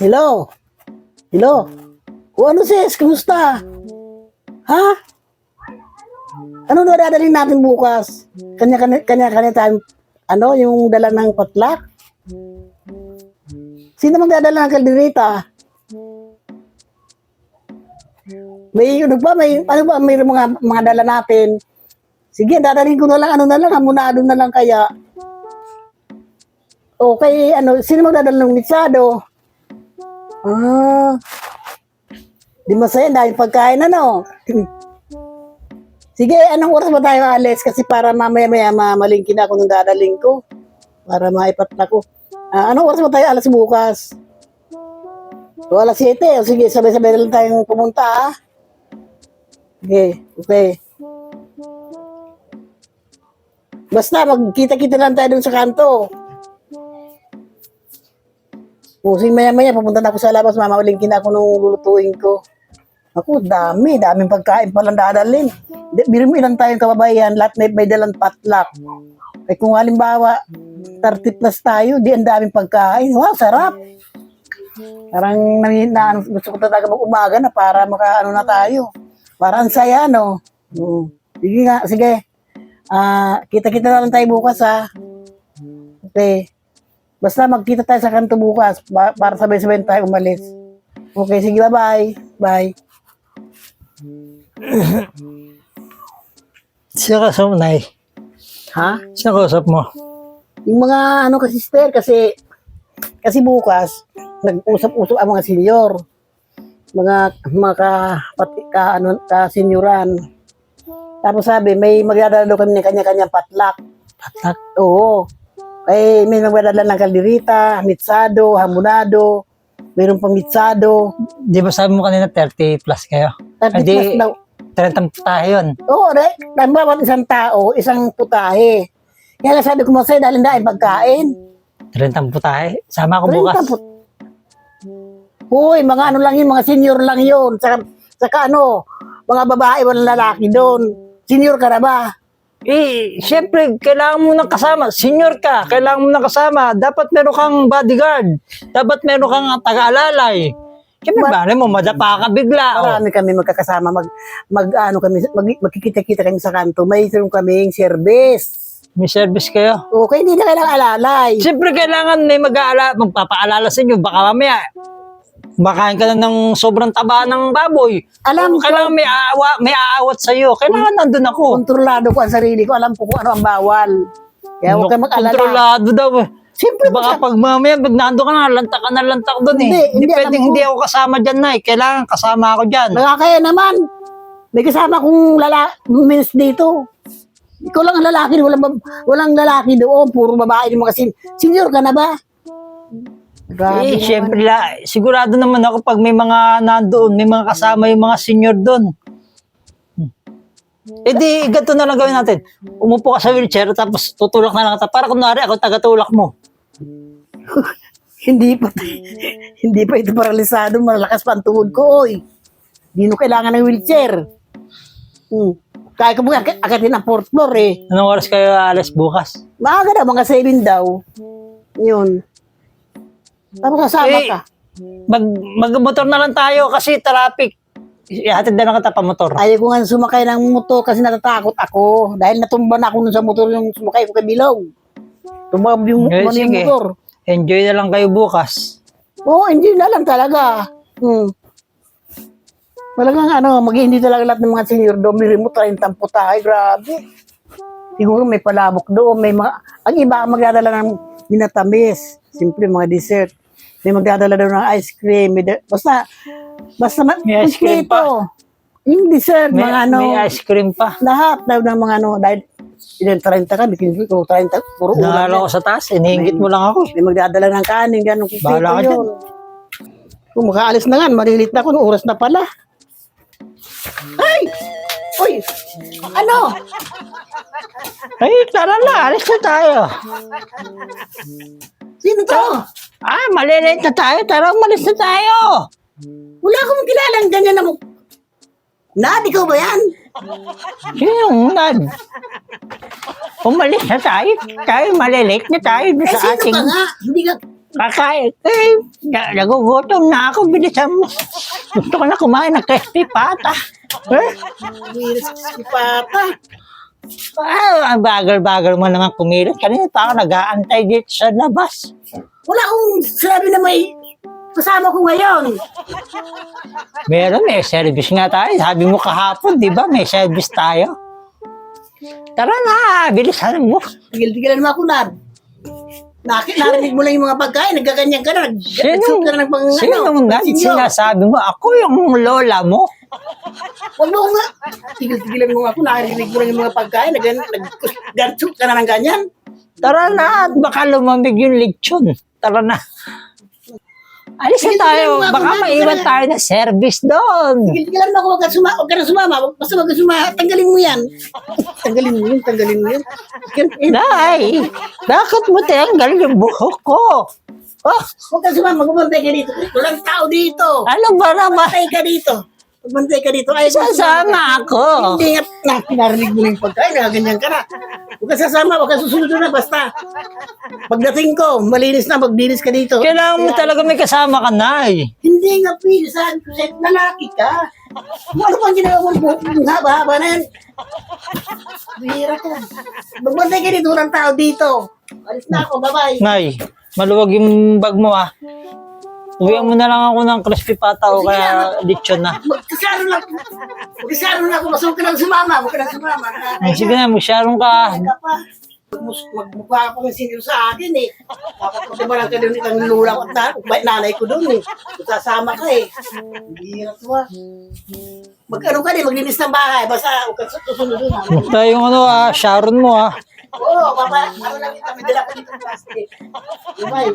Hello? Hello? O ano sis, kumusta? Ha? Ano na dadalhin natin bukas? Kanya-kanya kanya-kanya tayo, ano, yung dala ng patlak? Sino magdadala ng kaldereta? May, ano ba, may, ano ba, may mga, mga dala natin. Sige, dadalhin ko na lang, ano na lang, amunado na lang kaya. Okay, ano, sino magdadala ng mitsado? Ah, di masaya, dahil pagkain, ano? Sige, anong oras ba tayo alis? Kasi para mamaya-maya mamalingkin ako ng dadaling ko. Para maipat na ko. Ah, anong oras ba tayo alas bukas? O alas 7. O sige, sabay-sabay na lang tayong pumunta, ah. Okay, okay. Basta, magkita-kita lang tayo dun sa kanto. Pusing maya-maya, pupunta na ako sa labas, mamawalingkin ako nung lulutuin ko. Ako, dami, daming pagkain palang dadalhin. Biro mo ilang tayong kababayan, lahat may, may dalang patlak. Eh kung halimbawa, 30 plus tayo, di ang daming pagkain. Wow, sarap! Parang na, gusto ko talaga mag-umaga na para makaano na tayo. Para ang saya, no? Mm. Sige nga, sige. Ah, kita-kita na lang tayo bukas, ha? Okay. Basta magkita tayo sa kanto bukas ba- para sabay-sabay tayo umalis. Okay, sige, bye-bye. Bye. Siya kausap mo, Nay. Ha? Siya kausap mo. Yung mga ano kasi sister, kasi kasi bukas, nag-usap-usap ang mga senior. Mga mga ka, pati, ka, ano, ka senioran. Tapos sabi, may magdadala daw kami ng kanya-kanyang patlak. Patlak. Oo. Eh, may magdadala ng kalderita, mitsado, hamonado, mayroon pang mitsado. Di ba sabi mo kanina 30 plus kayo? 30 Hindi. plus daw. 30 putahe yun. Oo, re. Ang bawat isang tao, isang putahe. Kaya nga sabi ko mo sa'yo, dahil dahil pagkain. 30 putahe. Sama ako bukas. 30 put- Uy, mga ano lang yun, mga senior lang yun. Saka, saka ano, mga babae, walang lalaki doon. Senior ka na ba? Eh, syempre, kailangan mo nang kasama. Senior ka, kailangan mo nang kasama. Dapat meron kang bodyguard. Dapat meron kang taga-alalay. Syempre, ba, mo, madapa ka bigla. Oh. Marami kami magkakasama, mag, mag, ano kami, mag, magkikita-kita kami sa kanto. May isang kaming service. May service kayo. Okay, hindi na kailangan alalay. Siyempre, kailangan may mag-aala, magpapaalala sa inyo. Baka mamaya, makain ka na ng sobrang taba ng baboy. Alam ko, Kailangan may, aawa, may aawat sa iyo. Kailangan nandun ako. kontrolado ko ang sarili ko. Alam ko kung ano ang bawal. Kaya huwag kayo mag-alala. Kontrolado daw. eh. Siyempre, Baka pag mamaya, pag nando ka na, lantak ka na lantak doon eh. Hindi, hindi, ko. hindi ako kasama dyan na eh. Kailangan kasama ako dyan. Nakakaya naman. May kasama kong lala, minutes dito. Ikaw lang ang lalaki, walang, walang lalaki doon. Puro babae mga sin senior ka na ba? Grabe eh, naman. syempre la, sigurado naman ako pag may mga nandoon, may mga kasama yung mga senior doon. Hmm. Eh di, ganito na lang gawin natin. Umupo ka sa wheelchair tapos tutulak na lang kita. Para kunwari ako tagatulak mo. Hindi pa, hindi pa ito paralisado. Malakas pa ang tuhod ko, oy. Hindi mo kailangan ng wheelchair. Hmm. Kaya ko mga ak- akatin ang fourth floor eh. Anong oras kayo alis bukas? Maaga daw, mga 7 daw. Yun. Tapos kasama Eh, ka. Mag, magmotor na lang tayo kasi traffic. Ihatid na lang kita pa motor. Ayaw ko nga sumakay ng motor kasi natatakot ako. Dahil natumba na ako nun sa motor yung sumakay ko kay Bilog. Tumabab yung, ano yung motor. Enjoy na lang kayo bukas. Oo, hindi na lang talaga. Hmm. Talagang ano, mag hindi talaga lahat ng mga senior doon. May remote 30 puta. Ay, grabe. Siguro may palabok doon. May mga, ang iba ang magdadala ng minatamis. Simple, mga dessert. May magdadala doon ng ice cream. May da- basta, basta, ma- May ice cream kumpleto. Yung dessert, May, mga ano, may ice cream pa. lahat daw ng mga ano, dahil ilan 30 ka, bikin ko 30, puro ulam Naalala ko sa taas, inihingit mo lang ako. May magdadala ng kanin, gano'ng kumpleto Bahala ka yun. Kung makaalis na nga, malilit na ako, nung oras na pala. Ay! Uy! Ano? Ay, tara na, alis na tayo. Sino to? Ah, malilate na tayo. Tara, umalis na tayo. Wala akong kilalang ganyan na mo. Nad, ikaw ba yan? Sino nad? Umalis na tayo. Tayo, malilate na tayo doon Eh, sa sino ating... ka nga? Hindi ka, Kakain. Eh, na- nagugutom na ako. Bilisan mo. Gusto ko na kumain ng crispy pata. Eh? Bilis si Pata. Ah, ang bagal-bagal mo naman kumilos. Kanina pa ako nag-aantay dito sa labas. Wala akong sinabi na may kasama ko ngayon. Meron, may service nga tayo. Sabi mo kahapon, di ba? May service tayo. Tara na, bilisan mo. Tigil-tigilan mo ako na. Nakit, narinig mo lang yung mga pagkain, nagkaganyan ka na, nag-shoot ka na ng pang, sino ano, nga sinyo. sinasabi mo? Ako yung lola mo. Huwag mo nga. Tigil-tigilan mo ako, narinig mo lang yung mga pagkain, nag-shoot ka na ng ganyan. Tara na, at baka lumamig yung lechon. Tara na. Alis na Sige, tayo. sige, mga Baka maiwan tayo ng service doon. Tigil-tigilan mo ako, huwag ka, suma, huwag ka na sumama, basta huwag ka sumama, tanggalin mo yan. tanggalin mo yun, tanggalin mo yun. Nay, bakit mo tanggal yung buhok ko? Oh, Huwag ka sumama, magbantay ka dito. Walang tao dito. ano ba naman? Magbantay ka dito. Magbantay ka dito. Ay, Sasama ako. Hindi nga, na, pinarinig mo na yung pagkain, nakaganyan ka na. Huwag ka sasama, huwag ka susunod na, basta. Pagdating ko, malinis na, maglinis ka dito. Kailangan mo talaga may kasama ka, Nay. Hindi nga, sabi ko sa'yo, lalaki ka. Ano bang ginawa mo buhok yung haba-haba na yan? Bihira ka. Magbantay ka dito, walang tao dito. Alis na ako, bye-bye. Nay, maluwag yung bag mo ah. Uwihan mo na lang ako ng crispy pata o kaya lechon na. Na ako. Magkasaro na ako, huwag ka nang sumama, huwag ka nang sumama. Ay, sige na, magsarong ka. ka pa. Magmukha pa ng sinilo sa akin eh. Naman ang kanil itang lula ko at nanay ko doon eh. Sasama ka eh. Hindi na to ah. Mag-ano ka din, maglinis ng bahay. Basta huwag ka susunod doon ah. Tayo yung ano ah, Sharon mo ah. Oo, baba. Ano lang kita, may dala ko dito plastic. Bye.